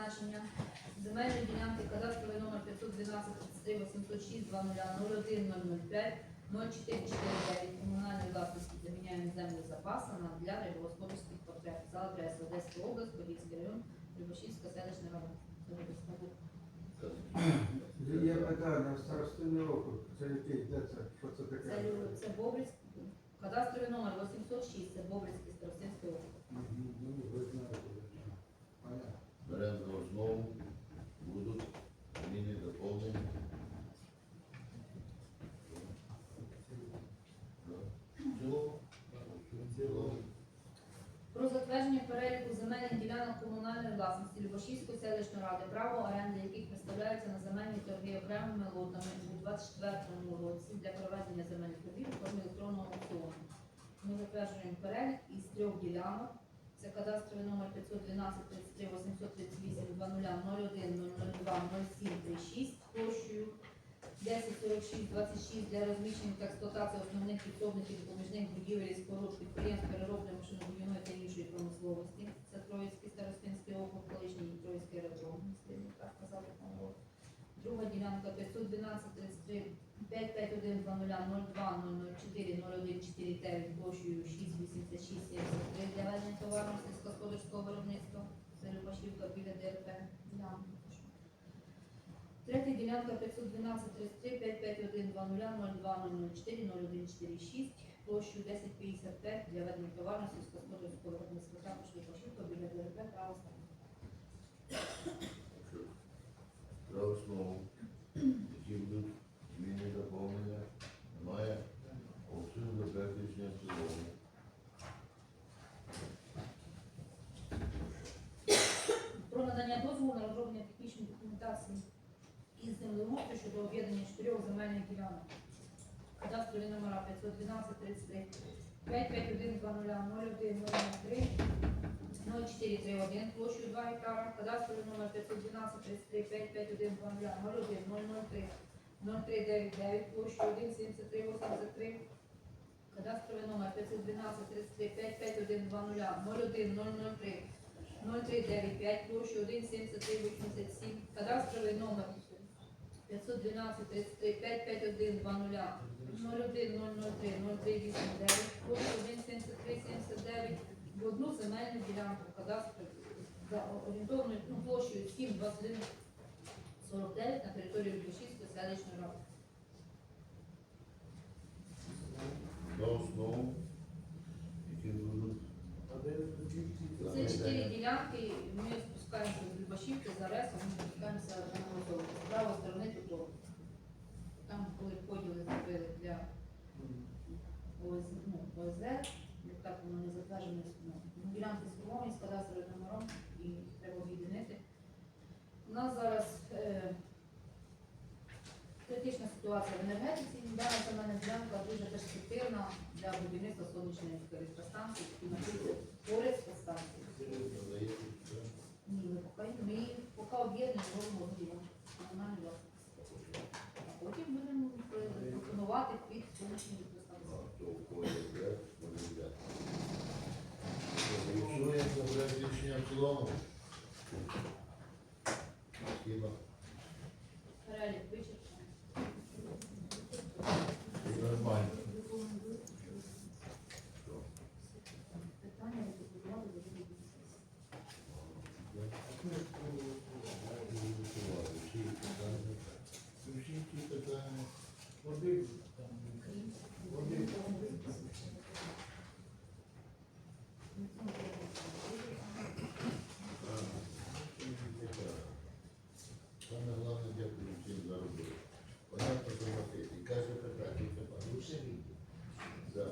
призначення земельної ділянки кадастровий номер 512 33 806 0001 005 0449 комунальної власності заміняємо землю запаса для рибогосподарських потреб. За адресою Одеська область, Подільський район, Любашівська селищна рада. Є питання, старостинний округ, це який, де це, що це таке? Це Бобрицький, кадастровий номер 806, це Бобрицький старостинський округ. Мгм, Ну, ви знаєте, де це. Понятно. Беремо за основу, будуть зміни доповнення. Да. В цілому? В цілому. Про затвердження переліку земельних ділянок комунальної власності Любашівської селищної ради, право оренди яких представляються на земельні торги окремими лотами у 24 році для проведення земельних торгів у формі електронного аукціону. Ми затверджуємо перелік із трьох ділянок. Це кадастровий номер 512 33 838 00 01 002 07 36 площею 1046 26 для розміщення та експлуатації основних підсобних і допоміжних будівель і споруд підприємств переробної машинобудівної та іншої промисловості. Це Троїцький старостинський округ, колишній Троїцький аеродром. Друга ділянка 512 33 551 02 004 01 49 площею 686 73 для ведення товарного сільськогосподарського виробництва. Це Любашівка біля ДРП. Третя ділянка 512 33 551 02 004 01 46 площу 1055 для ведення товарного сільськогосподарського виробництва. Любашівка біля ДРП право ставити. За основу. Які будуть зміни доповнення? Немає. Голосуємо за проект рішення в цілому. про надання дозволу на розроблення технічної документації із землеустрою щодо об'єднання чотирьох земельних ділянок. Кадастрові номера 512 33 551 00 01 0431 площею 2 гектара. Кадастровий номер 512 33 551 01 003 0399 площею 173 83 Кадастровий номер 512 33 551 01 003 0395 площу 17387, кадастровий номер 512 33 551 00 01 003 0389, площу 17379 в одну земельну ділянку кадастру за орієнтовною ну, площею 721 49 на території Любішівської селищної ради. За основу. Які будуть Це чотири ділянки, ми спускаємося з Любашівки, за Ресом, ми спускаємося на Морозово. З правої сторони тут. Там були поділи зробили для ОС, ну, як так воно не затверджено, ну, ділянки сформовані з кадастровим номером і треба об'єднати. У нас зараз е, критична ситуація в енергетиці. Дана земельна ділянка дуже перспективна для будівництва сонячної електростанції, які знаходяться поряд з відрахувати від сьогоднішньої постанови. Якщо є проект рішення Перелік. Саме головне, дякую всім за роботу. Вона позивати і каже питання, це ну, все відео.